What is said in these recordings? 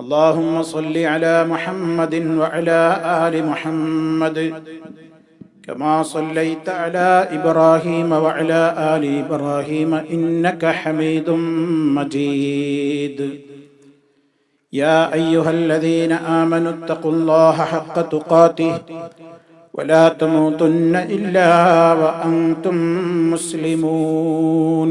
اللهم صل على محمد وعلى ال محمد كما صليت على ابراهيم وعلى ال ابراهيم انك حميد مجيد يا ايها الذين امنوا اتقوا الله حق تقاته ولا تموتن الا وانتم مسلمون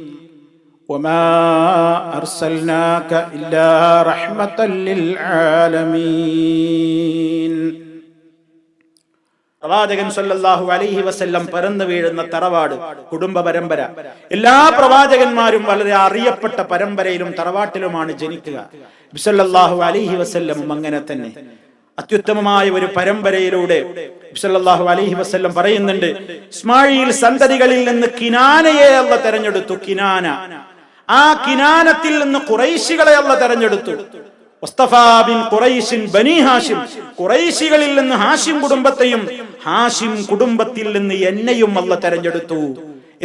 وما أرسلناك إلا رحمة للعالمين പ്രവാചകൻ സല്ലല്ലാഹു അലൈഹി വസല്ലം പരന്നു വീഴുന്ന തറവാട് കുടുംബ പരമ്പര എല്ലാ പ്രവാചകന്മാരും വളരെ അറിയപ്പെട്ട പരമ്പരയിലും തറവാട്ടിലുമാണ് ജനിക്കുക ബിസല്ലാഹു അലൈഹി വസല്ലമും അങ്ങനെ തന്നെ അത്യുത്തമമായ ഒരു പരമ്പരയിലൂടെ ബിസല്ലാഹു അലൈഹി വസല്ലം പറയുന്നുണ്ട് ഇസ്മായിൽ സന്തതികളിൽ നിന്ന് കിനാനയെ അല്ല തെരഞ്ഞെടുത്തു കിനാന ആ കിനാനത്തിൽ നിന്ന് കുറൈശികളെ അല്ല തെരഞ്ഞെടുത്തു. കുറൈശികളിൽ നിന്ന് ഹാഷിം കുടുംബത്തെയും ഹാഷിം കുടുംബത്തിൽ നിന്ന് എന്നെയും അല്ല തെരഞ്ഞെടുത്തു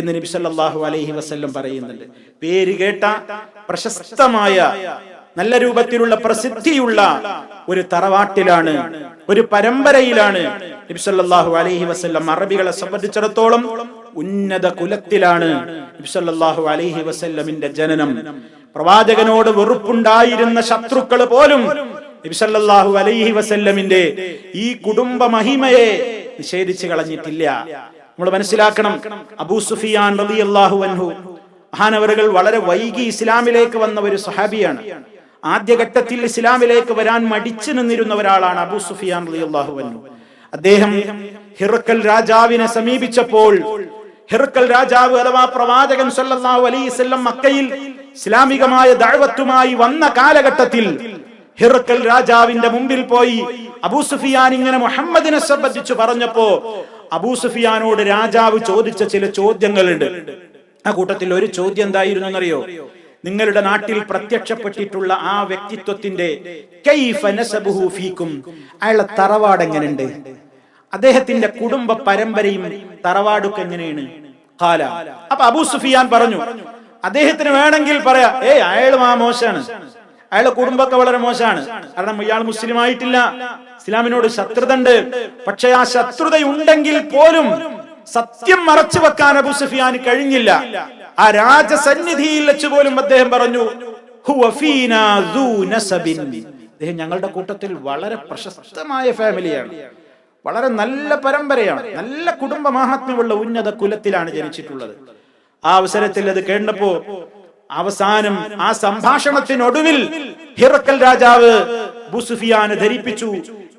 എന്ന് നബി സല്ലല്ലാഹു അലൈഹി വസല്ലം പറയുന്നുണ്ട്. പേര് കേട്ട പ്രശസ്തമായ നല്ല രൂപത്തിലുള്ള പ്രസിദ്ധിയുള്ള ഒരു തറവാട്ടിലാണ് ഒരു പരമ്പരയിലാണ് നബി സല്ലല്ലാഹു അലൈഹി വസല്ലം അറബികളെ സംബന്ധിച്ചിടത്തോളം ഉന്നത കുലത്തിലാണ് നബി സല്ലല്ലാഹു അലൈഹി വസല്ലമിന്റെ ജനനം. പ്രവാചകനോട് വെറുപ്പുണ്ടായിരുന്ന ശത്രുക്കൾ പോലും നബിസല്ലാഹു അലൈഹി വസല്ലമിന്റെ ഈ കുടുംബ മഹിമയെ നിഷേധിച്ചു കളഞ്ഞിട്ടില്ല. നമ്മൾ മനസ്സിലാക്കണം അബൂ സുഫിയാൻ റളിയല്ലാഹു അൻഹു മഹാനവറുകൾ വളരെ വൈകി ഇസ്ലാമിലേക്ക് വന്ന ഒരു സഹാബിയാണ്. ആദ്യഘട്ടത്തിൽ ഇസ്ലാമിലേക്ക് വരാൻ മടിച്ചു നിന്നിരുന്ന ഒരാളാണ് അബൂ സുഫിയാൻ റളിയല്ലാഹു അൻഹു. അദ്ദേഹം ഹിറക്കൽ രാജാവിനെ സമീപിച്ചപ്പോൾ ഹിറക്കൽ രാജാവ് അഥവാ പ്രവാചകൻ സല്ലല്ലാഹു അലൈഹി വസല്ലം മക്കയിൽ ഇസ്ലാമികമായ ദഅവത്തുമായി വന്ന കാലഘട്ടത്തിൽ ഹിറക്കൽ രാജാവിന്റെ മുമ്പിൽ പോയി അബൂ സുഫിയാൻ ഇങ്ങനെ മുഹമ്മദിനെ സംബന്ധിച്ച് പറഞ്ഞപ്പോ അബൂ സുഫിയാനോട് രാജാവ് ചോദിച്ച ചില ചോദ്യങ്ങളുണ്ട്. ആ കൂട്ടത്തിൽ ഒരു ചോദ്യം എന്തായിരുന്നു എന്നറിയോ? നിങ്ങളുടെ നാട്ടിൽ പ്രത്യക്ഷപ്പെട്ടിട്ടുള്ള ആ വ്യക്തിത്വത്തിന്റെ അയാളെ തറവാട് എങ്ങനെയുണ്ട് അദ്ദേഹത്തിന്റെ കുടുംബ പരമ്പരയും തറവാടൊക്കെ എങ്ങനെയാണ്? കാല അപ്പൊ അബൂ സുഫിയാൻ പറഞ്ഞു അദ്ദേഹത്തിന് വേണമെങ്കിൽ പറയാ ഏയ് അയാളും ആ മോശമാണ് അയാളെ കുടുംബമൊക്കെ വളരെ മോശമാണ് കാരണം ഇയാൾ മുസ്ലിം ആയിട്ടില്ല. ഇസ്ലാമിനോട് ശത്രുത ഉണ്ട് പക്ഷെ ആ ശത്രുതയുണ്ടെങ്കിൽ പോലും സത്യം മറച്ചു വെക്കാൻ അബു സുഫിയാൻ കഴിഞ്ഞില്ല. ആ രാജസന്നിധിയിൽ വെച്ച് പോലും അദ്ദേഹം പറഞ്ഞു അദ്ദേഹം ഞങ്ങളുടെ കൂട്ടത്തിൽ വളരെ പ്രശസ്തമായ ഫാമിലിയാണ് വളരെ നല്ല പരമ്പരയാണ്. നല്ല കുടുംബ മഹാത്മ്യമുള്ള ഉന്നത കുലത്തിലാണ് ജനിച്ചിട്ടുള്ളത്. ആ അവസരത്തിൽ അത് കേട്ടപ്പോ അവസാനം ആ സംഭാഷണത്തിനൊടുവിൽ ഹിറക്കൽ രാജാവ് ബുസുഫിയാന് ധരിപ്പിച്ചു.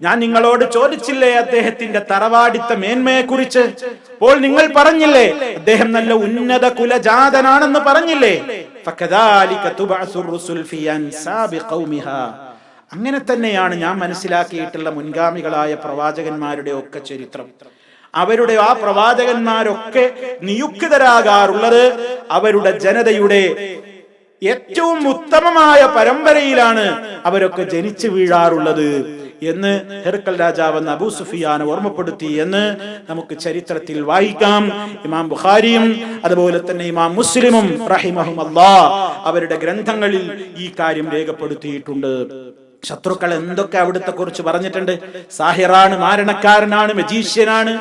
ഞാൻ നിങ്ങളോട് ചോദിച്ചില്ലേ അദ്ദേഹത്തിന്റെ തറവാടിത്ത മേന്മയെ കുറിച്ച് അപ്പോൾ നിങ്ങൾ പറഞ്ഞില്ലേ അദ്ദേഹം നല്ല ഉന്നത കുലജാതനാണെന്ന് പറഞ്ഞില്ലേ? അങ്ങനെ തന്നെയാണ് ഞാൻ മനസ്സിലാക്കിയിട്ടുള്ള മുൻഗാമികളായ പ്രവാചകന്മാരുടെ ഒക്കെ ചരിത്രം. അവരുടെ ആ പ്രവാചകന്മാരൊക്കെ നിയുക്തരാകാറുള്ളത് അവരുടെ ജനതയുടെ ഏറ്റവും ഉത്തമമായ പരമ്പരയിലാണ് അവരൊക്കെ ജനിച്ചു വീഴാറുള്ളത് എന്ന് ഹെർക്കൽ രാജാവ് എന്ന അബൂ സുഫിയാനെ ഓർമ്മപ്പെടുത്തി എന്ന് നമുക്ക് ചരിത്രത്തിൽ വായിക്കാം. ഇമാം ബുഖാരിയും അതുപോലെ തന്നെ ഇമാം മുസ്ലിമും റഹിമഹുമല്ലാ അവരുടെ ഗ്രന്ഥങ്ങളിൽ ഈ കാര്യം രേഖപ്പെടുത്തിയിട്ടുണ്ട്. ശത്രുക്കൾ എന്തൊക്കെ അവിടുത്തെ കുറിച്ച് പറഞ്ഞിട്ടുണ്ട്? സാഹിറാണ് മാരണക്കാരനാണ് മജീഷ്യനാണ്.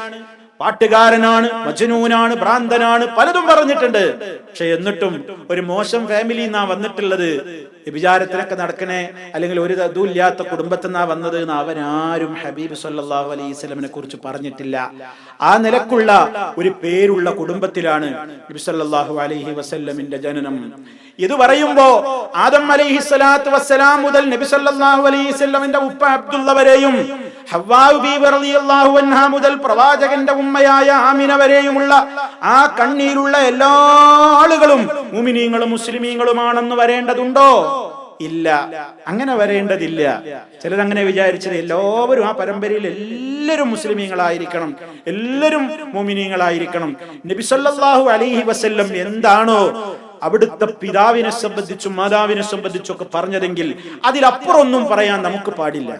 പാട്ടുകാരനാണ് മജനൂനാണ് ഭ്രാന്തനാണ് പലതും പറഞ്ഞിട്ടുണ്ട്. പക്ഷെ എന്നിട്ടും ഒരു മോശം ഫാമിലി നിന്നാ വന്നിട്ടുള്ളത്. വിചാരത്തിനൊക്കെ നടക്കണേ അല്ലെങ്കിൽ ഒരു ഇതും ഇല്ലാത്ത കുടുംബത്തിൽ നിന്നാ വന്നത് എന്ന് അവനാരും ഹബീബ് സല്ലാഹു അലൈഹി സ്വലമിനെ കുറിച്ച് പറഞ്ഞിട്ടില്ല. ആ നിലക്കുള്ള ഒരു പേരുള്ള കുടുംബത്തിലാണ് നബി സല്ലല്ലാഹു അലൈഹി വസല്ലമിന്റെ ജനനം. ഇത് പറയുമ്പോ ആദം അലൈഹി സ്വലാത്തു വസ്സലാം മുതൽ നബി സല്ലല്ലാഹു അലൈഹി സ്വലമിന്റെ ഉപ്പ അബ്ദുള്ള വരെയും മുതൽ പ്രവാചകന്റെ ഉമ്മയായ ആമിന വരെയുമുള്ള ആ കണ്ണീരുള്ള എല്ലാ ആളുകളും മുമിനീങ്ങളും മുസ്ലിമീങ്ങളുമാണെന്ന് വരേണ്ടതുണ്ടോ? ഇല്ല. അങ്ങനെ വരേണ്ടതില്ല. ചിലരങ്ങനെ വിചാരിച്ചത് എല്ലാവരും ആ പരമ്പരയിൽ എല്ലാവരും മുസ്ലിമീങ്ങളായിരിക്കണം. എല്ലാവരും മോമിനീങ്ങളായിരിക്കണം. നബി സല്ലല്ലാഹു അലൈഹി വസല്ലം എന്താണോ അവിടുത്തെ പിതാവിനെ സംബന്ധിച്ചും മാതാവിനെ സംബന്ധിച്ചും ഒക്കെ പറഞ്ഞതെങ്കിൽ അതിലപ്പുറൊന്നും പറയാൻ നമുക്ക് പാടില്ല.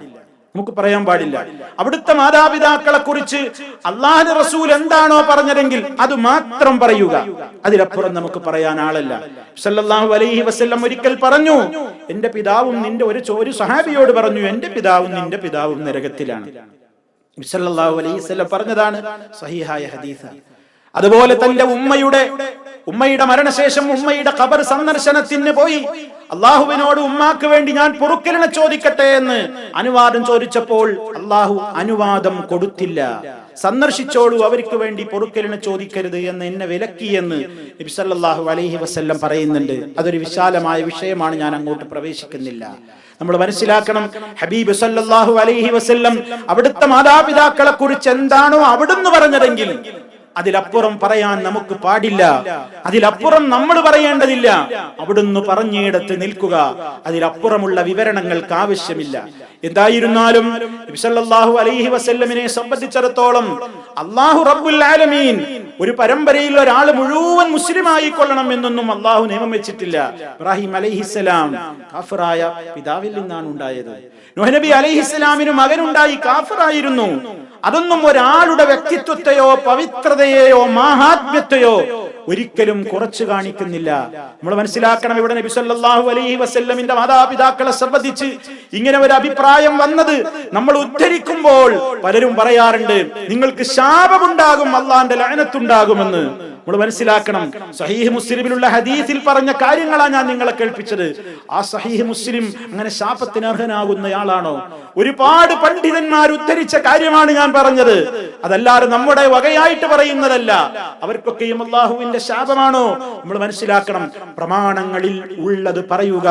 നമുക്ക് പറയാൻ പാടില്ല. അവിടുത്തെ മാതാപിതാക്കളെ കുറിച്ച് അള്ളാഹു റസൂൽ എന്താണോ പറഞ്ഞതെങ്കിൽ അത് മാത്രം പറയുക. അതിലപ്പുറം നമുക്ക് പറയാൻ ആളല്ല. സല്ലല്ലാഹു അലൈഹി വസല്ലം ഒരിക്കൽ പറഞ്ഞു എന്റെ പിതാവും നിന്റെ ഒരു ചോരു സഹാബിയോട് പറഞ്ഞു എന്റെ പിതാവും നിന്റെ പിതാവും നരകത്തിലാണ്. സല്ലല്ലാഹു അലൈഹി വസല്ലം പറഞ്ഞതാണ് സഹിഹായ ഹദീസ് അതുപോലെ തന്റെ ഉമ്മയുടെ ഉമ്മയുടെ മരണശേഷം ഉമ്മയുടെ ഖബർ സന്ദർശനത്തിന് പോയി. അള്ളാഹുവിനോട് ഉമ്മാക്ക് വേണ്ടി ഞാൻ പൊറുക്കലിനെ ചോദിക്കട്ടെ എന്ന് അനുവാദം ചോദിച്ചപ്പോൾ അള്ളാഹു അനുവാദം കൊടുത്തില്ല. സന്ദർശിച്ചോളൂ അവർക്ക് വേണ്ടി പൊറുക്കലിനെ ചോദിക്കരുത് എന്ന് എന്നെ വിലക്കിയെന്ന് നബി സല്ലല്ലാഹു അലൈഹി വസ്ല്ലം പറയുന്നുണ്ട്. അതൊരു വിശാലമായ വിഷയമാണ് ഞാൻ അങ്ങോട്ട് പ്രവേശിക്കുന്നില്ല. നമ്മൾ മനസ്സിലാക്കണം ഹബീബ് സല്ലാഹു അലൈഹി വസ്ല്ലം അവിടുത്തെ മാതാപിതാക്കളെ കുറിച്ച് എന്താണോ അവിടുന്ന് പറഞ്ഞതെങ്കിൽ അതിലപ്പുറം പറയാൻ നമുക്ക് പാടില്ല. അതിലപ്പുറം നമ്മൾ പറയേണ്ടതില്ല. അവിടുന്ന് പറഞ്ഞിടത്ത് നിൽക്കുക. അതിലപ്പുറമുള്ള വിവരണങ്ങൾക്ക് ആവശ്യമില്ല. എന്തായിരുന്നാലും അലൈഹി വസല്ലമിനെ സംബന്ധിച്ചിടത്തോളം അള്ളാഹു റബ്ബുൽ ആലമീൻ ഒരു പരമ്പരയിൽ ഒരാൾ മുഴുവൻ മുസ്ലിം ആയിക്കൊള്ളണം എന്നൊന്നും അള്ളാഹു നിയമം വെച്ചിട്ടില്ല. ഇബ്രാഹിം അലൈഹിസ്സലാം കാഫറായ പിതാവിൽ നിന്നാണ് ഉണ്ടായത്. നൂഹ് അലൈഹി ഇസ്ലാമിന് മകനുണ്ടായി കാഫറായിരുന്നു. അതൊന്നും ഒരാളുടെ വ്യക്തിത്വത്തെയോ പവിത്രതയെയോ മാഹാത്മ്യത്തെയോ ഒരിക്കലും കുറച്ചു കാണിക്കുന്നില്ല. നമ്മൾ മനസ്സിലാക്കണം ഇവിടെ നബി സല്ലല്ലാഹു അലൈഹി വസല്ലമിന്റെ മാതാപിതാക്കളെ സംബന്ധിച്ച് ഇങ്ങനെ ഒരു അഭിപ്രായം വന്നത് നമ്മൾ ഉദ്ധരിക്കുമ്പോൾ പലരും പറയാറുണ്ട് നിങ്ങൾക്ക് ശാപമുണ്ടാകും അള്ളാന്റെ ലയനത്തുണ്ടാകുമെന്ന് നമ്മൾ മനസ്സിലാക്കണം. സഹീഹ് മുസ്ലിമിലുള്ള ഹദീസിൽ പറഞ്ഞ കാര്യങ്ങളാണ് ഞാൻ നിങ്ങളെ കേൾപ്പിച്ചത്. ആ സഹീഹ് മുസ്ലിം അങ്ങനെ ശാപത്തിന് അർഹനാകുന്നയാളാണോ? ഒരുപാട് പണ്ഡിതന്മാർ ഉദ്ധരിച്ച കാര്യമാണ് ഞാൻ പറഞ്ഞത്. അതല്ലാതെ നമ്മുടെ വകയായിട്ട് പറയുന്നതല്ല. അവർക്കൊക്കെയും അള്ളാഹുവിന്റെ ശാപമാണോ? നമ്മൾ മനസ്സിലാക്കണം. പ്രമാണങ്ങളിൽ ഉള്ളത് പറയുക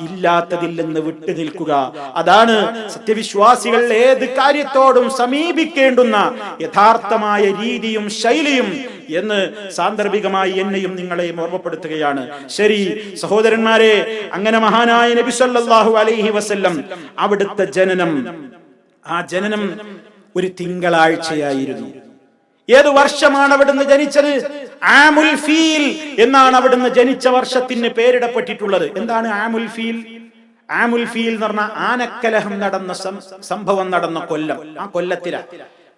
ഇല്ലാത്തതിൽ നിന്ന് വിട്ടു നിൽക്കുക. അതാണ് സത്യവിശ്വാസികൾ ഏത് കാര്യത്തോടും സമീപിക്കേണ്ടുന്ന യഥാർത്ഥമായ രീതിയും ശൈലിയും എന്ന് സാന്ദർഭികമായി എന്നെയും നിങ്ങളെയും ഓർമ്മപ്പെടുത്തുകയാണ്. ശരി സഹോദരന്മാരെ അങ്ങനെ മഹാനായ നബി സല്ലല്ലാഹു അലൈഹി വസല്ലം അവിടുത്തെ ജനനം ആ ജനനം ഒരു തിങ്കളാഴ്ചയായിരുന്നു. ഏത് വർഷമാണ് അവിടുന്ന് ജനിച്ചത്? ആമുൽ ഫീൽ എന്നാണ് അവിടുന്ന് ജനിച്ച വർഷത്തിന് പേരിടപ്പെട്ടിട്ടുള്ളത്. എന്താണ് ആമുൽ ഫീൽ? ആമുൽ ഫീൽ എന്ന് പറഞ്ഞ ആനക്കലഹം നടന്ന സംഭവം നടന്ന കൊല്ലം. ആ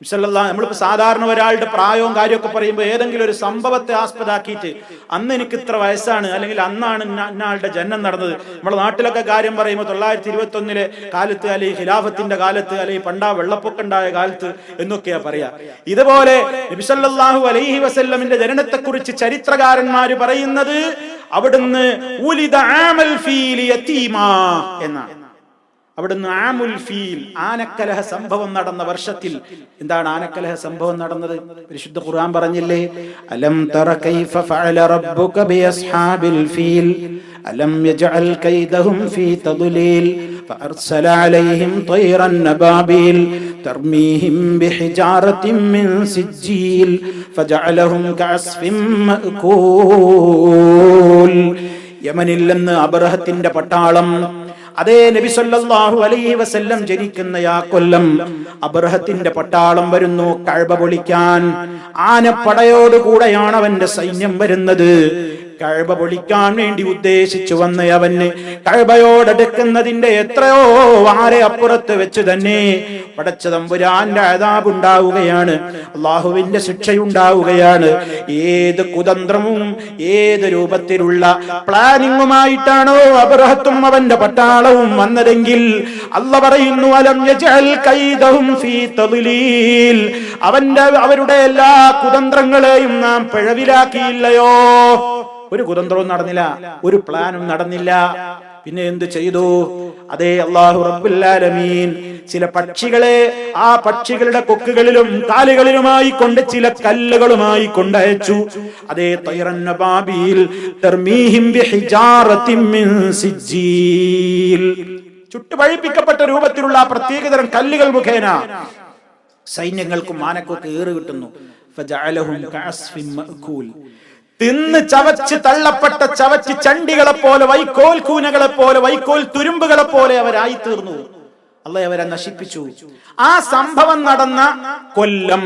കൊല്ലത്തിലാ നമ്മളിപ്പോ സാധാരണ ഒരാളുടെ പ്രായവും കാര്യമൊക്കെ പറയുമ്പോൾ ഏതെങ്കിലും ഒരു സംഭവത്തെ ആസ്പദാക്കിയിട്ട് അന്ന് എനിക്ക് ഇത്ര വയസ്സാണ് അല്ലെങ്കിൽ അന്നാണ് ഇന്ന- ജനനം നടന്നത്. നമ്മുടെ നാട്ടിലൊക്കെ കാര്യം പറയുമ്പോൾ തൊള്ളായിരത്തി ഇരുപത്തി ഒന്നിലെ കാലത്ത് അല്ലെങ്കിൽ ഖിലാഫത്തിന്റെ കാലത്ത് അല്ലെങ്കിൽ പണ്ടാ വെള്ളപ്പൊക്കം ഉണ്ടായ കാലത്ത് എന്നൊക്കെയാ പറയാ. ഇതുപോലെ നബിസല്ലാഹു അലൈഹി വസല്ലമിന്റെ ജനനത്തെ കുറിച്ച് ചരിത്രകാരന്മാര് പറയുന്നത് അവിടുന്ന് എന്നാണ്. അവിടുന്ന് ആമുൽ ഫീൽ ആനക്കലഹ സംഭവം നടന്ന വർഷത്തിൽ എന്താണ് ആനക്കലഹ സംഭവം നടന്നത് പരിശുദ്ധ ഖുർആൻ പറഞ്ഞില്ലേ അലം തറ കൈഫ ഫഅല റബ്ബുക ബിഅസ്ഹാബിൽ ഫീൽ അലം യജ്അൽ കൈദഹും ഫീ തദ്ലീൽ فأرسل عليهم طيرا نبابيل ترميهم بحجارة من سجيل فجعلهم كعصف مأكول യമനിൽ നിന്ന് അബ്രഹത്തിന്റെ പട്ടാളം അതേ നബി സല്ലല്ലാഹു അലൈഹി വസല്ലം ജനിക്കുന്ന ആ കൊല്ലം അബ്രഹത്തിന്റെ പട്ടാളം വരുന്നു കഴബ പൊളിക്കാൻ. ആനപ്പടയോടുകൂടെയാണ് അവന്റെ സൈന്യം വരുന്നത്. കഴബ പൊളിക്കാൻ വേണ്ടി ഉദ്ദേശിച്ചു വന്ന അവന്. കഴബയോടടുക്കുന്നതിന്റെ എത്രയോ വാരെ അപ്പുറത്ത് വെച്ച് തന്നെ പടച്ച തമ്പുരാന്റെ അതാബുണ്ടാവുകയാണ് അള്ളാഹുവിന്റെ ശിക്ഷയുണ്ടാവുകയാണ്. ഏത് കുതന്ത്രവും ഏത് രൂപത്തിലുള്ള പ്ലാനിങ്ങുമായിട്ടാണോ അബ്രഹത്തും അവന്റെ പട്ടാളവും വന്നതെങ്കിൽ അല്ല പറയുന്നു അലം അവന്റെ അവരുടെ എല്ലാ കുതന്ത്രങ്ങളെയും നാം പിഴവിലാക്കിയില്ലയോ? ഒരു കുതന്ത്രവും നടന്നില്ല ഒരു പ്ലാനും നടന്നില്ല. പിന്നെ എന്ത് ചെയ്തു? അതേ അള്ളാഹു റബ്ബുല്ലാലമീൻ ചില പക്ഷികളെ ആ പക്ഷികളുടെ കൊക്കുകളിലും കാലുകളിലുമായി കൊണ്ട് ചില കല്ലുകളുമായി കൊണ്ടയച്ചു. അതേ സിജ്ജീൽ. ചുട്ടുപഴിപ്പിക്കപ്പെട്ട രൂപത്തിലുള്ള പ്രത്യേകതരം കല്ലുകൾ മുഖേന സൈന്യങ്ങൾക്കും മാനക്കൊക്കെ ഏറ് കിട്ടുന്നു. തിന്ന് ചവച്ച് തള്ളപ്പെട്ട ചവച്ച് ചണ്ടികളെ പോലെ വൈക്കോൽ കൂനകളെ പോലെ വൈക്കോൽ തുരുമ്പുകളെ പോലെ അവരായി തീർന്നു അല്ല അവരെ നശിപ്പിച്ചു. ആ സംഭവം നടന്ന കൊല്ലം.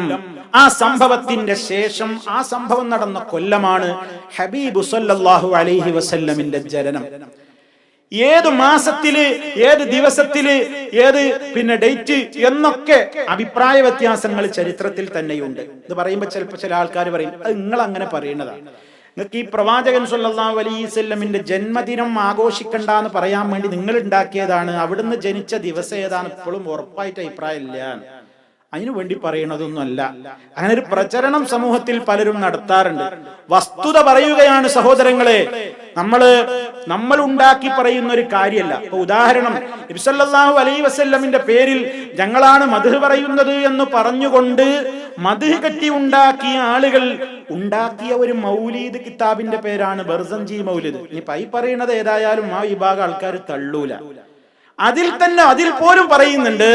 ആ സംഭവത്തിന്റെ ശേഷം ആ സംഭവം നടന്ന കൊല്ലമാണ് ഹബീബ് സല്ലല്ലാഹു അലൈഹി വസല്ലമിന്റെ ജനനം. ഏത് മാസത്തിൽ ഏത് ദിവസത്തിൽ ഏത് പിന്നെ ഡേറ്റ് എന്നൊക്കെ അഭിപ്രായ വ്യത്യാസങ്ങൾ ചരിത്രത്തിൽ തന്നെയുണ്ട്. ഇത് പറയുമ്പോൾ ചിലപ്പോൾ ചില ആൾക്കാർ പറയും അത് നിങ്ങൾ അങ്ങനെ പറയുന്നതാണ് നിങ്ങൾക്ക് ഈ പ്രവാചകൻ സല്ലല്ലാഹു അലൈഹി വസല്ലമിന്റെ ജന്മദിനം ആഘോഷിക്കണ്ട എന്ന് പറയാൻ വേണ്ടി നിങ്ങൾ ഉണ്ടാക്കിയതാണ്. അവിടുന്ന് ജനിച്ച ദിവസം ഏതാണ്? ഇപ്പോഴും ഉറപ്പായിട്ട് അഭിപ്രായം ഇല്ല അതിനു വേണ്ടി പറയണതൊന്നുമല്ല. അങ്ങനെ ഒരു പ്രചരണം സമൂഹത്തിൽ പലരും നടത്താറുണ്ട്. വസ്തുത പറയുകയാണ് സഹോദരങ്ങളെ നമ്മൾ നമ്മൾ ഉണ്ടാക്കി പറയുന്ന ഒരു കാര്യമല്ല. ഇപ്പൊ ഉദാഹരണം നബിസല്ലാഹു അലൈ വസല്ലമിന്റെ പേരിൽ ഞങ്ങളാണ് മധു പറയുന്നത് എന്ന് പറഞ്ഞുകൊണ്ട് മധു കെട്ടി ഉണ്ടാക്കിയ ആളുകൾ ഉണ്ടാക്കിയ ഒരു മൗലീദ് കിതാബിന്റെ പേരാണ് ബർസഞ്ചി മൗലിദ്. ഇനി പൈ പറയുന്നത് ഏതായാലും ആ വിഭാഗം ആൾക്കാർ തള്ളൂല. അതിൽ തന്നെ അതിൽ പോലും പറയുന്നുണ്ട്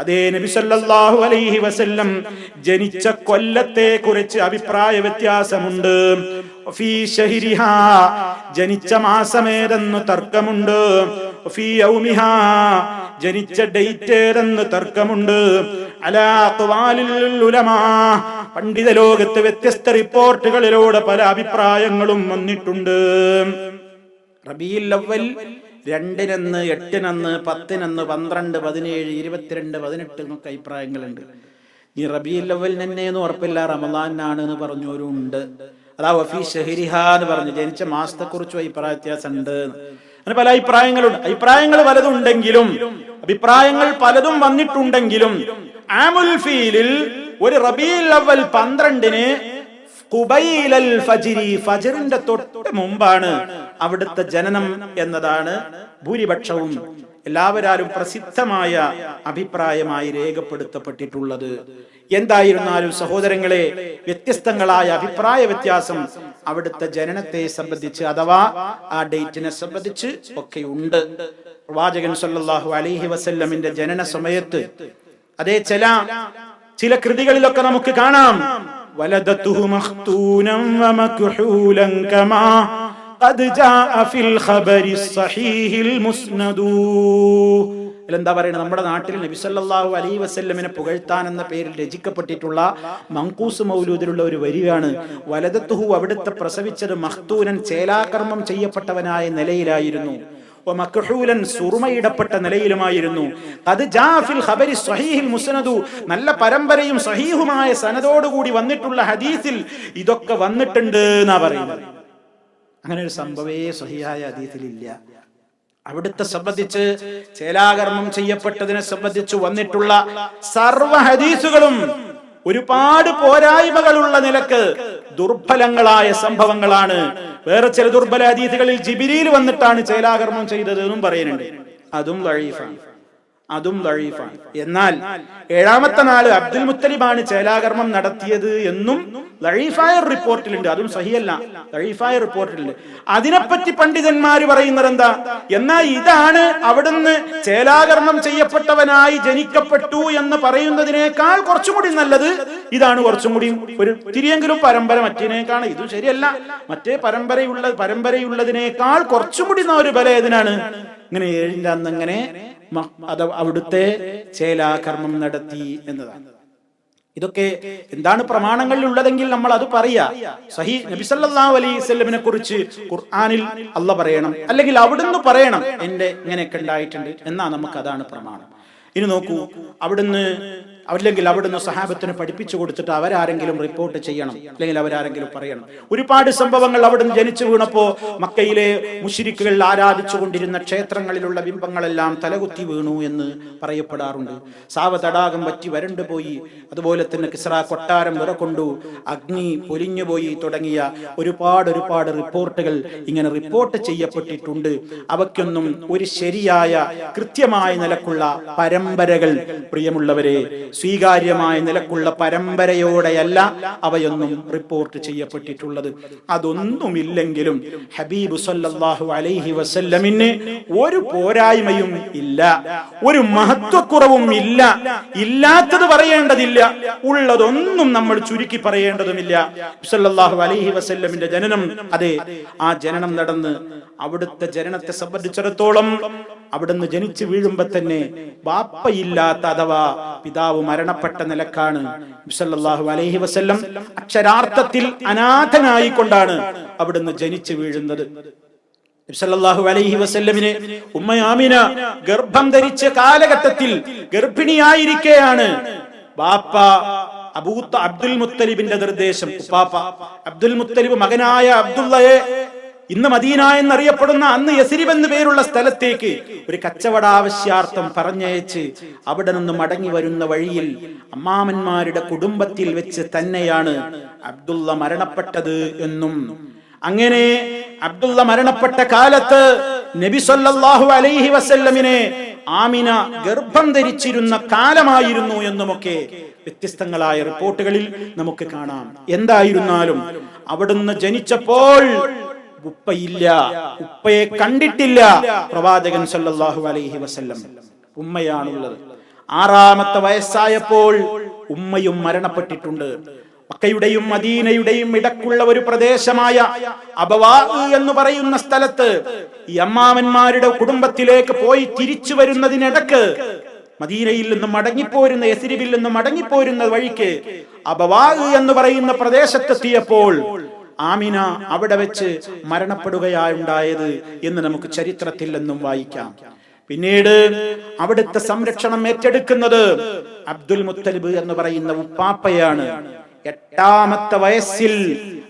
അതേ നബി സല്ലല്ലാഹു അലൈഹി വസല്ലം ജനിച്ച കൊല്ലത്തെ കുറിച്ച് അഭിപ്രായ വ്യത്യാസമുണ്ട്. ജനിച്ച മാസമേതെന്ന് തർക്കമുണ്ട്. ജനിച്ച ഡേറ്റ് ഏതെന്ന് തർക്കമുണ്ട്. പണ്ഡിത ലോകത്ത് വ്യത്യസ്ത റിപ്പോർട്ടുകളിലൂടെ പല അഭിപ്രായങ്ങളും വന്നിട്ടുണ്ട്. റബിയിൽ അവൽ രണ്ടിനെന്ന് എട്ടിനെന്ന് പത്തിനെന്ന് പന്ത്രണ്ട് പതിനേഴ് ഇരുപത്തിരണ്ട് പതിനെട്ട് എന്നൊക്കെ അഭിപ്രായങ്ങളുണ്ട്. ഈ റബിയിൽ അവൽ തന്നെ എന്ന് ഉറപ്പില്ല റമദാനാണ് എന്ന് പറഞ്ഞവരും ഉണ്ട് അതാ വഫീ ഷെഹരിഹ എന്ന് പറഞ്ഞു. ജനിച്ച മാസത്തെക്കുറിച്ചും അഭിപ്രായ വ്യത്യാസം ഉണ്ട് അങ്ങനെ പല അഭിപ്രായങ്ങളുണ്ട്. അഭിപ്രായങ്ങൾ പലതും ഉണ്ടെങ്കിലും അഭിപ്രായങ്ങൾ പലതും വന്നിട്ടുണ്ടെങ്കിലും ആമുൽ ഫീലിൽ ഒരു റബീൽ അവൽ പന്ത്രണ്ടിന് ഫജ്റിന്റെ തൊട്ട് മുമ്പാണ് അവിടുത്തെ ജനനം എന്നതാണ് ഭൂരിപക്ഷവും എല്ലാവരും പ്രസിദ്ധമായ അഭിപ്രായമായി രേഖപ്പെടുത്തപ്പെട്ടിട്ടുള്ളത്. എന്തായിരുന്നാലും സഹോദരങ്ങളെ വ്യത്യസ്തങ്ങളായ അഭിപ്രായ വ്യത്യാസം അവിടുത്തെ ജനനത്തെ സംബന്ധിച്ച് അഥവാ ആ ഡേറ്റിനെ സംബന്ധിച്ച് ഒക്കെ ഉണ്ട് പ്രവാചകൻ സല്ലാഹു അലഹി വസല്ലമിന്റെ ജനന സമയത്ത് അതേ ചില ചില കൃതികളിലൊക്കെ നമുക്ക് കാണാം. വലദത്തുഹു മഖ്തൂനം കമാ قد جاء في الخبر الصحيح المسند എന്താ പറയുന്നത് നമ്മുടെ നാട്ടിൽ നബി സല്ലല്ലാഹു അലൈഹി വസല്ലമിനെ പുകഴ്ത്താൻ എന്ന പേരിൽ രചിക്കപ്പെട്ടിട്ടുള്ള മങ്കൂസ് മൗലൂദിലുള്ള ഒരു വരിയാണ് വലതത്തുഹു അവിടുത്തെ പ്രസവിച്ചത് മഖ്തൂനൻ ചേലാകർമ്മം ചെയ്യപ്പെട്ടവനായ നിലയിലായിരുന്നു മക്ഹൂലൻ സുറുമയിടപ്പെട്ട നിലയിലുമായിരുന്നു അത് ജാഫിൽ ഖബരി സ്വഹീഹിൽ മുസ്നദു നല്ല പരമ്പരയും സഹീഹുമായ സനദോടുകൂടി വന്നിട്ടുള്ള ഹദീസിൽ ഇതൊക്കെ വന്നിട്ടുണ്ട് എന്നാ പറയുന്നത് അങ്ങനെ ഒരു സംഭവേ സഹിയായ അതീതിലില്ല അവിടുത്തെ സംബന്ധിച്ച് ചേലാകർമ്മം ചെയ്യപ്പെട്ടതിനെ സംബന്ധിച്ച് വന്നിട്ടുള്ള സർവ ഹദീസുകളും ഒരുപാട് പോരായ്മകളുള്ള നിലയ്ക്ക് ദുർബലങ്ങളായ സംഭവങ്ങളാണ്. വേറെ ചില ദുർബല ഹദീസുകളിൽ ജിബിരിയിൽ വന്നിട്ടാണ് ചേലാകർമ്മം ചെയ്തത് എന്നും പറയുന്നുണ്ട്. അതും ലഴീഫാണ് അതും ലഴീഫാണ് എന്നാൽ ഏഴാമത്തെ നാൾ അബ്ദുൽ മുത്തലിബാണ് ചേലാകർമ്മം നടത്തിയത് എന്നും ദഴീഫായ റിപ്പോർട്ടിലുണ്ട്. അതും സഹിയല്ല. ദഴീഫായ റിപ്പോർട്ടിലുണ്ട്. അതിനെപ്പറ്റി പണ്ഡിതന്മാര് പറയുന്നത് എന്താ? എന്നാൽ ഇതാണ് അവിടുന്ന് ചേലാകർമ്മം ചെയ്യപ്പെട്ടവനായി ജനിക്കപ്പെട്ടു എന്ന് പറയുന്നതിനേക്കാൾ കുറച്ചും കൂടി നല്ലത് ഇതാണ് കുറച്ചും കൂടി ഒരു തിരിയെങ്കിലും പരമ്പര മറ്റേനേക്കാണ്. ഇതും ശരിയല്ല. മറ്റേ പരമ്പരയുള്ള പരമ്പരയുള്ളതിനേക്കാൾ കുറച്ചും കൂടി ഒരു ബല ഏതിനാണ്? ഇങ്ങനെ ഏഴിന്റെ അന്ന് ഇങ്ങനെ അത് അവിടുത്തെ ചേലാകർമ്മം നടത്തി എന്നതാണ്. ഇതൊക്കെ എന്താണ് പ്രമാണങ്ങളിൽ ഉള്ളതെങ്കിൽ നമ്മൾ അത് പറയാ. സഹി നബിസല്ലാ അലൈഹി സ്വലമിനെ കുറിച്ച് ഖുർആാനിൽ അല്ല പറയണം. അല്ലെങ്കിൽ അവിടുന്ന് പറയണം എന്റെ ഇങ്ങനെയൊക്കെ ഉണ്ടായിട്ടുണ്ട് എന്നാ നമുക്ക് അതാണ് പ്രമാണം. ഇനി നോക്കൂ അവിടുന്ന് അല്ലെങ്കിൽ അവിടുന്ന് സഹാബത്തിന് പഠിപ്പിച്ചു കൊടുത്തിട്ട് അവരാരെങ്കിലും റിപ്പോർട്ട് ചെയ്യണം. അല്ലെങ്കിൽ അവരാരെങ്കിലും പറയണം. ഒരുപാട് സംഭവങ്ങൾ അവിടുന്ന് ജനിച്ചു വീണപ്പോ മക്കയിലെ മുഷിരിക്കുകൾ ആരാധിച്ചു കൊണ്ടിരുന്ന ക്ഷേത്രങ്ങളിലുള്ള ബിംബങ്ങളെല്ലാം തലകുത്തി വീണു എന്ന് പറയപ്പെടാറുണ്ട്. സാവ തടാകം പറ്റി വരണ്ടു പോയി. അതുപോലെ തന്നെ കിസ്ര കൊട്ടാരം വിറക്കൊണ്ടു അഗ്നി പൊലിഞ്ഞുപോയി തുടങ്ങിയ ഒരുപാട് ഒരുപാട് റിപ്പോർട്ടുകൾ ഇങ്ങനെ റിപ്പോർട്ട് ചെയ്യപ്പെട്ടിട്ടുണ്ട്. അവയ്ക്കൊന്നും ഒരു ശരിയായ കൃത്യമായ നിലക്കുള്ള പരമ്പരകൾ പ്രിയമുള്ളവരെ സ്വീകാര്യമായ നിലക്കുള്ള പരമ്പരയോടെയല്ല അവയൊന്നും റിപ്പോർട്ട് ചെയ്യപ്പെട്ടിട്ടുള്ളത്. അതൊന്നുമില്ലെങ്കിലും ഹബീബ് സല്ലാഹു അലൈഹി വസല്ലമിന് ഒരു പോരായ്മയും ഇല്ല ഒരു മഹത്വക്കുറവും ഇല്ല ഇല്ലാത്തത് പറയേണ്ടതില്ല ഉള്ളതൊന്നും നമ്മൾ ചുരുക്കി പറയേണ്ടതുമില്ല. സല്ലാഹു അലൈഹി വസല്ലമിന്റെ ജനനം അതെ ആ ജനനം നടന്ന് അവിടുത്തെ ജനനത്തെ സംബന്ധിച്ചിടത്തോളം അവിടുന്ന് ജനിച്ചു വീഴുമ്പോ തന്നെ ബാപ്പയില്ലാത്ത അഥവാ പിതാവ് മരണപ്പെട്ട നിലക്കാണ് സല്ലല്ലാഹു അലൈഹി വസല്ലം അക്ഷരാർത്ഥത്തിൽ അനാഥനായിക്കൊണ്ടാണ് അവിടുന്ന് ജനിച്ചു വീഴുന്നത്. സല്ലല്ലാഹു അലൈഹി വസല്ലമിനെ ഉമ്മയാമിന ഗർഭം ധരിച്ച കാലഘട്ടത്തിൽ ഗർഭിണിയായിരിക്കെയാണ് ബാപ്പ അബൂത്ത അബ്ദുൽ മുത്തലിബിന്റെ നിർദ്ദേശം. ഉപ്പാപ്പ അബ്ദുൽ മുത്തലിബ് മകനായ അബ്ദുള്ളയെ ഇന്ന് മദീന എന്നറിയപ്പെടുന്ന അന്ന് യസിരിബ് എന്ന് പേരുള്ള സ്ഥലത്തേക്ക് ഒരു കച്ചവട ആവശ്യാർത്ഥം പറഞ്ഞയച്ച് അവിടെ നിന്ന് മടങ്ങി വരുന്ന വഴിയിൽ അമ്മാമന്മാരുടെ കുടുംബത്തിൽ വെച്ച് തന്നെയാണ് അബ്ദുള്ള മരണപ്പെട്ടത് എന്നും. അങ്ങനെ അബ്ദുള്ള മരണപ്പെട്ട കാലത്ത് നബി സല്ലല്ലാഹു അലൈഹി വസല്ലമിനെ ആമിന ഗർഭം ധരിച്ചിരുന്ന കാലമായിരുന്നു എന്നുമൊക്കെ വ്യത്യസ്തങ്ങളായ റിപ്പോർട്ടുകളിൽ നമുക്ക് കാണാം. എന്തായിരുന്നാലും അവിടുന്ന് ജനിച്ചപ്പോൾ ഉപ്പയില്ല. ഉപ്പയെ കണ്ടിട്ടില്ല. പ്രവാചകൻ സല്ലല്ലാഹു അലൈഹി വസല്ലം. ഉമ്മയാണുള്ളത്. ആറാമത്തെ വയസ്സായപ്പോൾ ഉമ്മയും മരണപ്പെട്ടിട്ടുണ്ട്. മക്കയുടെയും മദീനയുടെയും ഇടക്കുള്ള ഒരു പ്രദേശമായ അബവാ എന്ന് പറയുന്ന സ്ഥലത്ത് ഈ അമ്മാവന്മാരുടെ കുടുംബത്തിലേക്ക് പോയി തിരിച്ചു വരുന്നതിനിടക്ക് മദീനയിൽ നിന്നും മടങ്ങിപ്പോരുന്ന എസിരിവിൽ നിന്നും മടങ്ങിപ്പോരുന്ന വഴിക്ക് അബവാ എന്ന് പറയുന്ന പ്രദേശത്തെത്തിയപ്പോൾ ആമിന അവിടെ വെച്ച് മരണപ്പെടുകയായുണ്ടായത് എന്ന് നമുക്ക് ചരിത്രത്തിൽ നിന്നും വായിക്കാം. പിന്നീട് അവിടുത്തെ സംരക്ഷണം ഏറ്റെടുക്കുന്നത് അബ്ദുൽ മുത്തലിബ് എന്ന് പറയുന്ന ഉപ്പാപ്പയാണ്. എട്ടാമത്തെ വയസ്സിൽ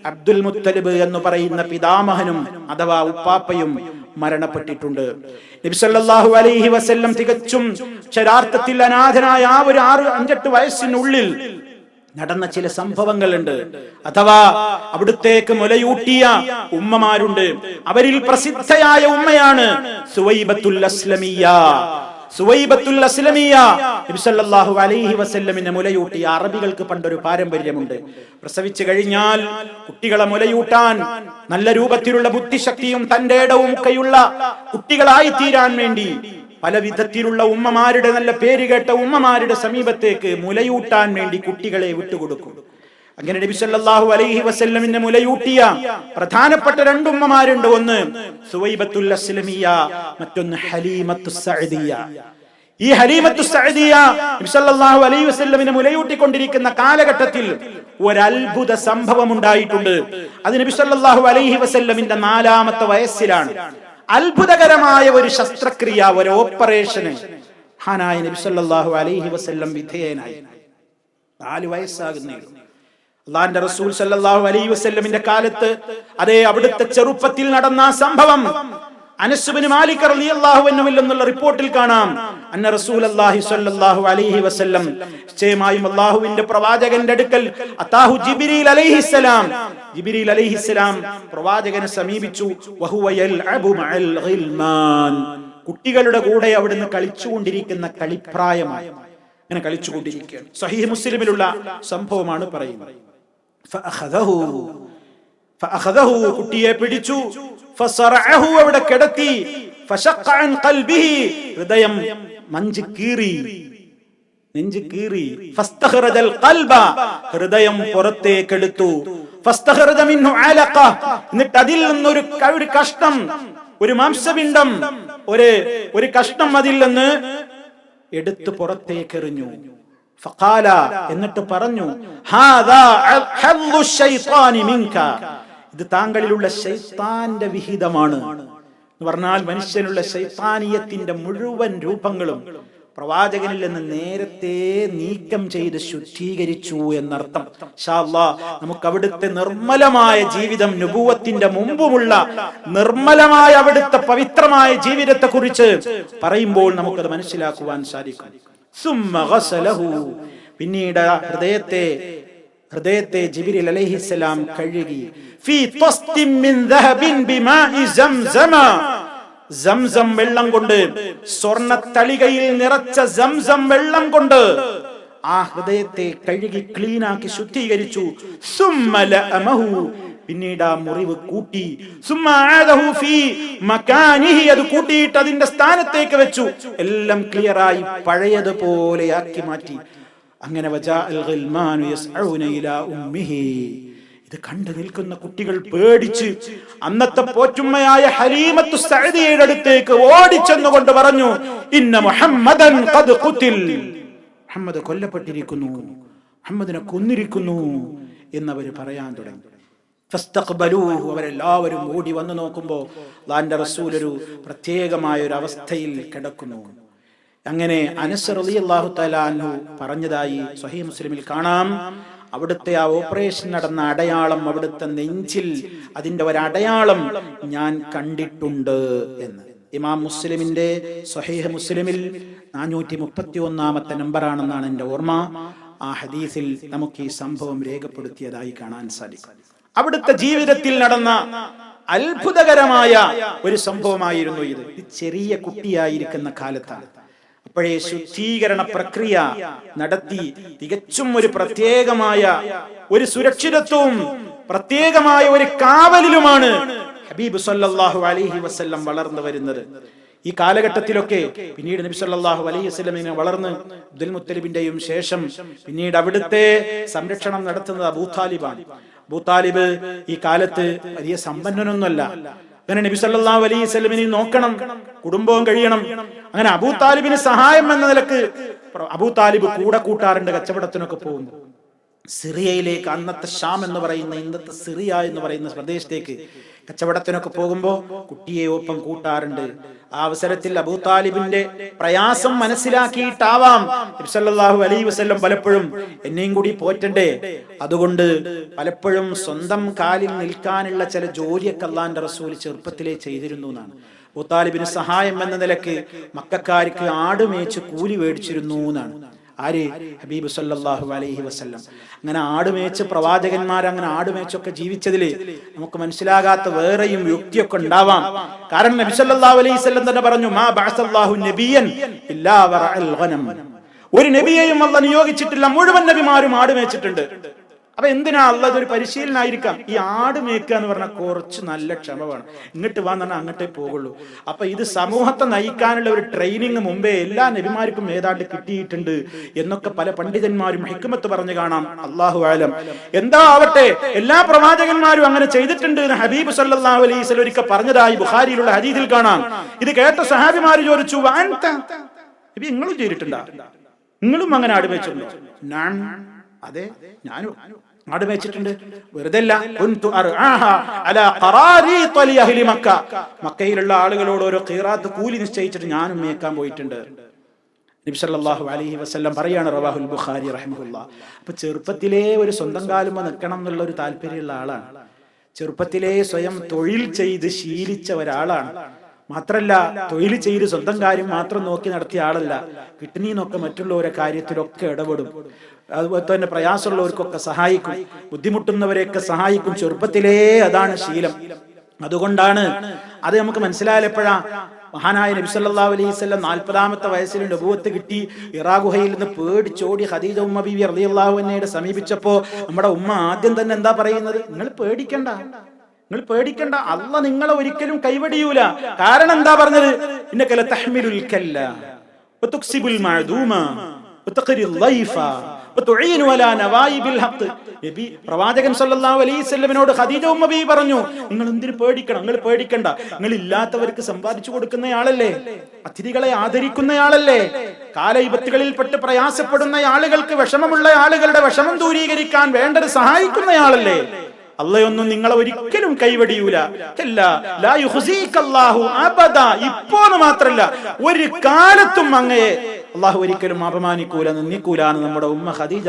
അബ്ദുൽ മുത്തലിബ് എന്ന് പറയുന്ന പിതാമഹനും അഥവാ ഉപ്പാപ്പയും മരണപ്പെട്ടിട്ടുണ്ട്. നബിസല്ലാഹു അലൈഹി വസല്ലം തികച്ചും ചരാർത്ഥത്തിൽ അനാഥനായ ആ ഒരു ആറ് അഞ്ചെട്ട് വയസ്സിനുള്ളിൽ നടന്ന ചില സംഭവങ്ങളുണ്ട്. അഥവാ അവിടുത്തേക്ക് മുലയൂട്ടിയ ഉമ്മമാരുണ്ട്. അവരിൽ പ്രസിദ്ധയായ ഉമ്മയാണ് സുവൈബത്തുൽ അസ്ലമിയ സുവൈബത്തുൽ അസ്ലമിയ നബി സല്ലല്ലാഹു അലൈഹി വസല്ലമിനെ മുലയൂട്ടിയ അറബികൾക്ക് പണ്ടൊരു പാരമ്പര്യമുണ്ട്. പ്രസവിച്ചു കഴിഞ്ഞാൽ കുട്ടികളെ മുലയൂട്ടാൻ നല്ല രൂപത്തിലുള്ള ബുദ്ധിശക്തിയും തന്റെ ഇടവും ഒക്കെയുള്ള കുട്ടികളായി തീരാൻ വേണ്ടി പല വിധത്തിലുള്ള ഉമ്മമാരുടെ നല്ല പേര് കേട്ട ഉമ്മമാരുടെ സമീപത്തേക്ക് മുലയൂട്ടാൻ വേണ്ടി കുട്ടികളെ വിട്ടുകൊടുക്കും. അങ്ങനെ നബി സല്ലല്ലാഹു അലൈഹി വസ്ല്ലമിന്റെ മുലയൂട്ടിയ പ്രധാനപ്പെട്ട രണ്ടുമ്മമാരുണ്ട് ഒന്ന് സുവൈബത്തുൽ അസ്ലമിയ മറ്റൊന്ന് ഹലീമത്തു സഅദിയ. ഈ ഹലീമത്തു സഅദിയ നബി സല്ലല്ലാഹു അലൈഹി വസല്ലമിനെ മുലയൂട്ടിക്കൊണ്ടിരിക്കുന്ന കാലഘട്ടത്തിൽ ഒരു അത്ഭുത സംഭവം ഉണ്ടായിട്ടുണ്ട് അത് നബി സല്ലല്ലാഹു അലൈഹി വസല്ലമിന്റെ നാലാമത്തെ വയസ്സിലാണ്. അത്ഭുതകരമായ ഒരു ശസ്ത്രക്രിയ ഒരു ഓപ്പറേഷന് ഹാനായ നബി സല്ലല്ലാഹു അലൈഹി വസല്ലം വിധേയനായി. നാല് വയസ്സാകുന്ന അള്ളാന്റെ റസൂൽ സല്ലല്ലാഹു അലൈഹി വസല്ലമിന്റെ കാലത്ത് അതേ അവിടുത്തെ ചെറുപ്പത്തിൽ നടന്ന സംഭവം മാലിക് റളിയല്ലാഹു റിപ്പോർട്ടിൽ കാണാം. അന്ന സ്വല്ലല്ലാഹു അലൈഹി വസല്ലം പ്രവാചകന്റെ അടുക്കൽ അതാഹു ജിബ്രീൽ അലൈഹിസ്സലാം ജിബ്രീൽ അലൈഹിസ്സലാം പ്രവാചകനെ സമീപിച്ചു. വഹുവ യൽഅബു മഅൽ ഗിൽമാൻ കുട്ടികളുടെ കൂടെ അവിടുന്ന് കളിച്ചുകൊണ്ടിരിക്കുന്ന കളിപ്രായമായി. ഇങ്ങനെ കളിച്ചുകൊണ്ടിരിക്കുകയാണ്. സഹീഹ് മുസ്ലിമിലുള്ള സംഭവമാണ് പറയുന്നത്. കുട്ടിയെ പിടിച്ചു. അവിടെ കിടത്തി. ഹൃദയം മഞ്ച് കീറി. നെഞ്ച് കീറി. ഹൃദയം പുറത്തേക്കെടുത്തു എന്നിട്ട് അതിൽ നിന്നൊരു ഒരു കഷ്ടം ഒരു മാംസപിണ്ഡം ഒരു ഒരു കഷ്ണം അതിൽ നിന്ന് എടുത്തു പുറത്തേക്കെറിഞ്ഞു ഫഖാല എന്നിട്ട് പറഞ്ഞു ഹാദാ ഹദ്ദു ശൈത്താനി ഇത് താങ്കളിലുള്ള ശൈത്താന്റെ വിഹിതമാണ് എന്ന് പറഞ്ഞാൽ മനുഷ്യനുള്ള ശൈത്താനീയത്തിന്റെ മുഴുവൻ രൂപങ്ങളും പ്രവാചകനിൽ നിന്ന് നേരത്തെ നീക്കം ചെയ്ത് ശുദ്ധീകരിച്ചു എന്നർത്ഥം ഇൻഷാ അല്ലാ, നമുക്ക് അവിടുത്തെ നിർമ്മലമായ ജീവിതം നുപൂവത്തിന്റെ മുമ്പുമുള്ള നിർമ്മലമായ അവിടുത്തെ പവിത്രമായ ജീവിതത്തെ കുറിച്ച് പറയുമ്പോൾ നമുക്കത് മനസ്സിലാക്കുവാൻ സാധിക്കും. പിന്നീട് ഹൃദയത്തെ ഹൃദയത്തെ ജിബിരിൽ അലൈഹിസ്സലാം കഴുകി. ഫീ ത്വസ്തിൻ മിൻ ദഹബിൻ ബിമാഇ സംസമ. സംസം വെള്ളം കൊണ്ട് സ്വർണ തളികയിൽ നിറച്ച സംസം വെള്ളം കൊണ്ട് ആ ഹൃദയത്തെ കഴുകി ക്ലീനാക്കി ശുദ്ധീകരിച്ചു. സുമ്മല അമഹു പിന്നീട് ആ മുറിവ് കൂട്ടി. അത് കൂട്ടിയിട്ട് അതിന്റെ സ്ഥാനത്തേക്ക് വെച്ചു. എല്ലാം ക്ലിയറായി പഴയതുപോലെ ആക്കി മാറ്റി. അങ്ങനെ ഇത് കണ്ടു നിൽക്കുന്ന കുട്ടികൾ പേടിച്ച് അന്നത്തെ പോറ്റുമ്മയായ ഹലീമത്തു സഅദിയുടെ അടുത്തേക്ക് ഓടിച്ചെന്നുകൊണ്ട് പറഞ്ഞു ഇന്ന മുഹമ്മദൻ ഖദ് ഖുതിൽ. മുഹമ്മദ് കൊല്ലപ്പെട്ടിരിക്കുന്നു മുഹമ്മദിനെ കൊന്നിരിക്കുന്നു എന്നവർ പറയാൻ തുടങ്ങി. ഫസ്തഖ്ബലൂഹു. അവരെല്ലാവരും ഓടി വന്നു നോക്കുമ്പോൾ അള്ളാന്റെ റസൂൽ ഒരു പ്രത്യേകമായ ഒരു അവസ്ഥയിൽ കിടക്കുന്നു. അങ്ങനെ അനസ് റളിയല്ലാഹു അള്ളാഹു തലാൻഹു പറഞ്ഞതായി സ്വഹീഹ് മുസ്ലിമിൽ കാണാം. അവിടുത്തെ ആ ഓപ്പറേഷൻ നടന്ന അടയാളം അവിടുത്തെ നെഞ്ചിൽ അതിന്റെ ഒരടയാളം ഞാൻ കണ്ടിട്ടുണ്ട് എന്ന്. ഇമാം മുസ്ലിമിന്റെ സ്വഹീഹ് മുസ്ലിമിൽ നാനൂറ്റി മുപ്പത്തി ഒന്നാമത്തെ നമ്പറാണെന്നാണ് എന്റെ ഓർമ്മ. ആ ഹദീസിൽ നമുക്ക് ഈ സംഭവം രേഖപ്പെടുത്തിയതായി കാണാൻ സാധിക്കും. അവിടുത്തെ ജീവിതത്തിൽ നടന്ന അത്ഭുതകരമായ ഒരു സംഭവമായിരുന്നു ഇത് ചെറിയ കുട്ടിയായിരിക്കുന്ന കാലത്താണ്. അപ്പോഴേ ശുദ്ധീകരണ പ്രക്രിയ നടത്തി തികച്ചും ഒരു പ്രത്യേകമായ ഒരു സുരക്ഷിതത്വവും പ്രത്യേകമായ ഒരു കാവലിലുമാണ് ഹബീബ് സല്ലാഹു അലഹി വസല്ലം വളർന്നു വരുന്നത്. ഈ കാലഘട്ടത്തിലൊക്കെ പിന്നീട് നബി സല്ലാഹു അലൈഹി വസ്ലമിനെ വളർന്ന് അബ്ദുൽ മുത്തലിബിന്റെയും ശേഷം പിന്നീട് അവിടുത്തെ സംരക്ഷണം നടത്തുന്നത് അബൂ താലിബാണ് അബൂ താലിബ് ഈ കാലത്ത് വലിയ സമ്പന്നനൊന്നുമല്ല. അങ്ങനെ നബി സല്ലല്ലാഹു അലൈഹി വസല്ലമിനെ നോക്കണം കുടുംബവും കഴിയണം. അങ്ങനെ അബൂ താലിബിന് സഹായം എന്ന നിലയ്ക്ക് അബൂ താലിബ് കൂടെ കൂട്ടാറുണ്ട് കച്ചവടത്തിനൊക്കെ പോകുന്നു. സിറിയയിലേക്ക് അന്നത്തെ ഷാം എന്ന് പറയുന്ന ഇന്നത്തെ സിറിയ എന്ന് പറയുന്ന പ്രദേശത്തേക്ക് കച്ചവടത്തിനൊക്കെ പോകുമ്പോ കുട്ടിയെ ഒപ്പം കൂട്ടാറുണ്ട്. ആ അവസരത്തിൽ അബൂ താലിബിന്റെ പ്രയാസം മനസ്സിലാക്കിയിട്ടാവാം അലൈഹി വസല്ലം പലപ്പോഴും എന്നെയും കൂടി പോറ്റണ്ടേ? അതുകൊണ്ട് പലപ്പോഴും സ്വന്തം കാലിൽ നിൽക്കാനുള്ള ചില ജോലിയൊക്കെ അള്ളാന്റെ റസൂൽ ചെറുപ്പത്തിലേ ചെയ്തിരുന്നു എന്നാണ്. അബൂ താലിബിന് സഹായം എന്ന നിലയ്ക്ക് മക്കാർക്ക് ആടുമേച്ച് കൂലി മേടിച്ചിരുന്നു എന്നാണ്. ആര്? ഹബീബ് സല്ലാഹു അലൈഹി വസ്ല്ലം. അങ്ങനെ ആടുമേച്ച് പ്രവാചകന്മാർ അങ്ങനെ ആടുമേച്ചൊക്കെ ജീവിച്ചതിൽ നമുക്ക് മനസ്സിലാകാത്ത വേറെയും യുക്തിയൊക്കെ ഉണ്ടാവാം. കാരണം നബി സല്ലാഹു അലൈഹി വസല്ലം തന്നെ പറഞ്ഞു മാ നബിയൻ ഇല്ലാ ഒരു നബിയെയും അല്ല നിയോഗിച്ചിട്ടില്ല. മുഴുവൻ നബിമാരും ആടുമേച്ചിട്ടുണ്ട് അപ്പൊ എന്തിനാ അല്ല ഒരു പരിശീലനായിരിക്കാം? ഈ ആട് മേക്കുക എന്ന് പറഞ്ഞാൽ കുറച്ച് നല്ല ക്ഷമ വേണം. ഇങ്ങോട്ട് വാന്ന് പറഞ്ഞാൽ അങ്ങോട്ടേ പോകുള്ളൂ. അപ്പൊ ഇത് സമൂഹത്തെ നയിക്കാനുള്ള ഒരു ട്രെയിനിങ് മുമ്പേ എല്ലാ നബിമാർക്കും ഏതാണ്ട് കിട്ടിയിട്ടുണ്ട് എന്നൊക്കെ പല പണ്ഡിതന്മാരും ഹിക്കുമത്ത് പറഞ്ഞു കാണാം. അള്ളാഹു ആലം എന്താ ആവട്ടെ? എല്ലാ പ്രവാചകന്മാരും അങ്ങനെ ചെയ്തിട്ടുണ്ട് എന്ന് ഹബീബ് സല്ലല്ലാഹു അലൈഹി വസല്ലം ഒരിക്കൽ പറഞ്ഞതായി ബുഹാരിയിലുള്ള ഹരീതിൽ കാണാം. ഇത് കേട്ട സഹാബിമാർ ചോദിച്ചു നിങ്ങളും ചെയ്തിട്ടുണ്ടാ? നിങ്ങളും അങ്ങനെ ആടുവെച്ചിട്ടുണ്ടോ അതെ ഞാനും. ആട് മേച്ചിട്ടുണ്ട്. വെറുതെ മക്ക. മക്കയിലുള്ള ആളുകളോട് ഓരോ കീറാത്ത് കൂലി നിശ്ചയിച്ചിട്ട് ഞാനും മേക്കാൻ പോയിട്ടുണ്ട്. നബി അലഹി അലൈഹി വസല്ലം പറയാണ് റവാഹുൽ ബുഖാരി റഹ്മുല്ല അപ്പൊ ചെറുപ്പത്തിലേ ഒരു സ്വന്തം കാലുമ്പോ നിൽക്കണം എന്നുള്ള ഒരു താല്പര്യമുള്ള ആളാണ്. ചെറുപ്പത്തിലേ സ്വയം തൊഴിൽ ചെയ്ത് ശീലിച്ച ഒരാളാണ്. മാത്രല്ല തൊഴിൽ ചെയ്ത് സ്വന്തം കാര്യം മാത്രം നോക്കി നടത്തിയ ആളല്ല. കിട്ടനീന്നൊക്കെ മറ്റുള്ളവരെ കാര്യത്തിലൊക്കെ ഇടപെടും. അതുപോലെ തന്നെ പ്രയാസമുള്ളവർക്കൊക്കെ സഹായിക്കും. ബുദ്ധിമുട്ടുന്നവരെയൊക്കെ സഹായിക്കും. ചെറുപ്പത്തിലേ അതാണ് ശീലം. അതുകൊണ്ടാണ് അത് നമുക്ക് മനസ്സിലായാലെപ്പോഴാ മഹാനായ നബി സല്ലാ നാൽപ്പതാമത്തെ വയസ്സിൽ നബൂവത്ത് കിട്ടി. ഇറാഗുഹയിൽ നിന്ന് പേടിച്ചോടി ഹദീജ ഉമ്മ ബിബി അറിയാഹുവിനെ സമീപിച്ചപ്പോ നമ്മുടെ ഉമ്മ ആദ്യം തന്നെ എന്താ പറയുന്നത്? നിങ്ങൾ പേടിക്കണ്ട. നിങ്ങൾ പേടിക്കണ്ട. അല്ല നിങ്ങളെ ഒരിക്കലും കൈവടിയൂല. കാരണം എന്താ പറഞ്ഞത്? ഇന്നക്കല തഹ്മിലുൽ കല്ല തുക്സിബുൽ പ്രവാചകൻ സല്ലല്ലാഹു അലൈഹി വസല്ലമയോട് ഖദീജ പറഞ്ഞു നിങ്ങൾ എന്തിനു പേടിക്കണം? നിങ്ങൾ പേടിക്കണ്ട. നിങ്ങൾ ഇല്ലാത്തവർക്ക് സമ്പാദിച്ചു കൊടുക്കുന്നയാളല്ലേ? അതിഥികളെ ആദരിക്കുന്നയാളല്ലേ? കാലയുപത്തുകളിൽപ്പെട്ട് പ്രയാസപ്പെടുന്ന ആളുകൾക്ക് വിഷമമുള്ള ആളുകളുടെ വിഷമം ദൂരീകരിക്കാൻ വേണ്ടത് സഹായിക്കുന്നയാളല്ലേ? അല്ലയൊന്നും നിങ്ങളെ ഒരിക്കലും കൈവടിയൂല. ഇപ്പോന്ന് മാത്രല്ല ഒരു കാലത്തും അങ്ങയെ അള്ളാഹു ഒരിക്കലും അപമാനിക്കൂല നിന്ദിക്കൂല എന്ന് നമ്മുടെ ഉമ്മ ഖദീജ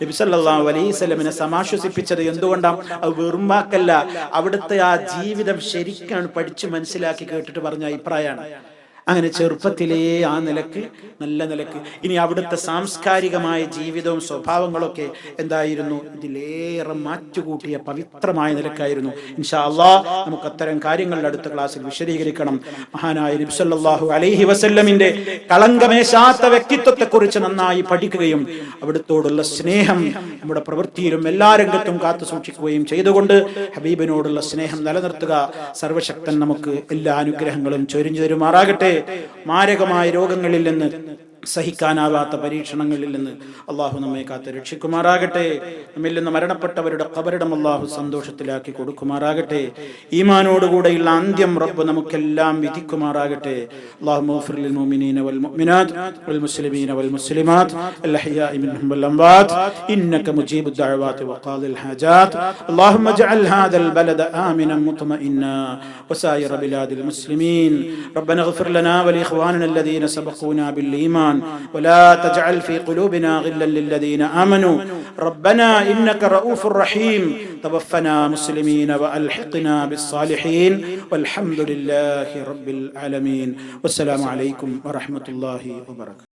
നബി സല്ലല്ലാഹു അലൈഹി വസല്ലമയെ സമാശ്വസിപ്പിച്ചത് എന്തുകൊണ്ടാണ്? അത് വെറും വാക്കല്ല. അവിടുത്തെ ആ ജീവിതം ശരിക്കാണ് പഠിച്ചു മനസ്സിലാക്കി കേട്ടിട്ട് പറഞ്ഞ അഭിപ്രായമാണ്. അങ്ങനെ ചെറുപ്പത്തിലേ ആ നിലയ്ക്ക് നല്ല നിലയ്ക്ക്. ഇനി അവിടുത്തെ സാംസ്കാരികമായ ജീവിതവും സ്വഭാവങ്ങളൊക്കെ എന്തായിരുന്നു? ഇതിലേറെ മാറ്റുകൂട്ടിയ പവിത്രമായ നിലക്കായിരുന്നു. ഇൻഷാ അള്ളാ നമുക്ക് അത്തരം കാര്യങ്ങളുടെ അടുത്ത ക്ലാസ്സിൽ വിശദീകരിക്കണം. മഹാനായ നബ്സല്ലാഹു അലൈഹി വസല്ലമിന്റെ കളങ്കമേശാത്ത വ്യക്തിത്വത്തെ കുറിച്ച് നന്നായി പഠിക്കുകയും അവിടുത്തോടുള്ള സ്നേഹം നമ്മുടെ പ്രവൃത്തിയിലും എല്ലാ രംഗത്തും കാത്തു സൂക്ഷിക്കുകയും ചെയ്തുകൊണ്ട് ഹബീബിനോടുള്ള സ്നേഹം നിലനിർത്തുക. സർവശക്തൻ നമുക്ക് എല്ലാ അനുഗ്രഹങ്ങളും ചൊരിഞ്ഞു തരുമാറാകട്ടെ. മാരകമായ രോഗങ്ങളിൽ നിന്ന് സഹിക്കാനാവാത്ത പരീക്ഷണങ്ങളിൽ നിന്ന് അള്ളാഹു നമ്മെ കാത്ത് രക്ഷിക്കുമാറാകട്ടെ നമ്മിൽ നിന്ന് മരണപ്പെട്ടവരുടെ കബറിടം അള്ളാഹു സന്തോഷത്തിലാക്കി കൊടുക്കുമാറാകട്ടെ ഈമാനോടുകൂടെയുള്ള അന്ത്യം റബ്ബ് നമുക്കെല്ലാം വിധിക്കുമാറാകട്ടെ അള്ളാഹു മഗ്ഫിർ ലിൽ മുഅ്മിനീന വൽ മുഅ്മിനാത്ത് വൽ മുസ്ലിമീന വൽ മുസ്ലിമാത്ത് الأحياء منهم والأموات إنك مجيب الدعوات وقاضي الحاجات اللهم اجعل هذا البلد آمنا مطمئنا وسائر بلاد المسلمين ربنا اغفر لنا ولإخواننا الذين سبقونا بالإيمان ولا تجعل في قلوبنا غلا للذين آمنوا. ربنا إنك رؤوف رحيم. توفنا مسلمين وألحقنا بالصالحين. والحمد لله رب العالمين. والسلام عليكم ورحمة الله وبركاته.